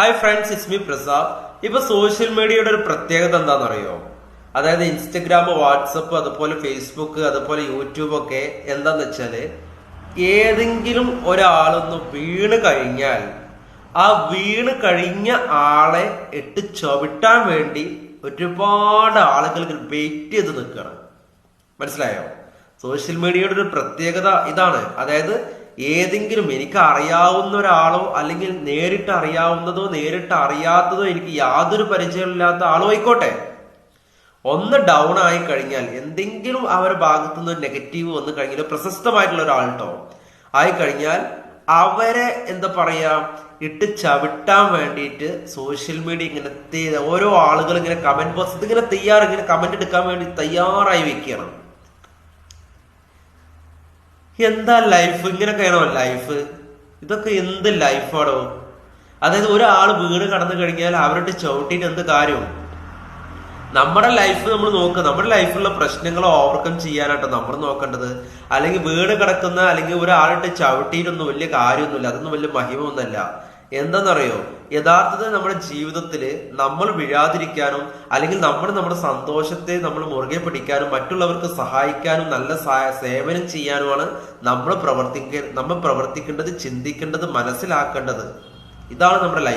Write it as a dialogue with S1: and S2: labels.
S1: Hi friends ഇസ്മി പ്രസാദ് ഇപ്പൊ social മീഡിയയുടെ ഒരു പ്രത്യേകത എന്താണെന്നറിയോ? അതായത് ഇൻസ്റ്റഗ്രാം വാട്സപ്പ് അതുപോലെ ഫേസ്ബുക്ക് അതുപോലെ യൂട്യൂബ് ഒക്കെ എന്താന്ന് വെച്ചാൽ ഏതെങ്കിലും ഒരാളൊന്ന് വീണ് കഴിഞ്ഞാൽ ആ വീണ് കഴിഞ്ഞ ആളെ ഇട്ട് ചവിട്ടാൻ വേണ്ടി ഒരുപാട് ആളുകൾക്ക് വെയിറ്റ് ചെയ്ത് നിൽക്കണം മനസ്സിലായോ? സോഷ്യൽ മീഡിയയുടെ ഒരു പ്രത്യേകത ഇതാണ്. അതായത് ഏതെങ്കിലും എനിക്ക് അറിയാവുന്ന ഒരാളോ അല്ലെങ്കിൽ നേരിട്ട് അറിയാവുന്നതോ നേരിട്ട് അറിയാത്തതോ എനിക്ക് യാതൊരു പരിചയമില്ലാത്ത ആളോ ആയിക്കോട്ടെ. ഒന്ന് ഡൗൺ ആയി കഴിഞ്ഞാൽ എന്തെങ്കിലും അവരുടെ ഭാഗത്തു നിന്ന് നെഗറ്റീവ് വന്നു കഴിഞ്ഞാൽ പ്രശസ്തമായിട്ടുള്ള ഒരാൾട്ടോ ആയി കഴിഞ്ഞാൽ അവരെ എന്താ പറയാ ഇട്ട് ചവിട്ടാൻ വേണ്ടിയിട്ട് സോഷ്യൽ മീഡിയ ഇങ്ങനെ ഓരോ ആളുകൾ ഇങ്ങനെ കമന്റ് ബോക്സ് ഇതിങ്ങനെ തയ്യാറ് ഇങ്ങനെ കമന്റ് എടുക്കാൻ വേണ്ടി തയ്യാറായി വെക്കണം എന്താ ലൈഫ് ഇങ്ങനെയൊക്കെയാണോ ലൈഫ് ഇതൊക്കെ എന്ത് ലൈഫാണോ അതായത് ഒരാൾ വീട് കടന്നു കഴിഞ്ഞാൽ അവരുടെ ചവിട്ടിയിട്ട് എന്ത് കാര്യവും നമ്മുടെ ലൈഫ് നമ്മൾ നോക്കുക നമ്മുടെ ലൈഫിലുള്ള പ്രശ്നങ്ങൾ ഓവർകം ചെയ്യാനാട്ടോ നമ്മൾ നോക്കേണ്ടത്. അല്ലെങ്കിൽ വീട് കിടക്കുന്ന അല്ലെങ്കിൽ ഒരാളിട്ട് ചവിട്ടിയിട്ടൊന്നും വലിയ കാര്യമൊന്നുമില്ല. അതൊന്നും വലിയ മഹിമൊന്നുമല്ല എന്താണെന്നറിയോ യഥാർത്ഥത്തിൽ നമ്മുടെ ജീവിതത്തിൽ നമ്മൾ വീഴാതിരിക്കാനും അല്ലെങ്കിൽ നമ്മൾ നമ്മുടെ സന്തോഷത്തെ നമ്മൾ മുറുകെ പിടിക്കാനും മറ്റുള്ളവർക്ക് സഹായിക്കാനും നല്ല സേവനം ചെയ്യാനുമാണ് നമ്മൾ പ്രവർത്തിക്ക നമ്മൾ പ്രവർത്തിക്കേണ്ടത് ചിന്തിക്കേണ്ടത് മനസ്സിലാക്കേണ്ടത്. ഇതാണ് നമ്മുടെ ലൈഫ്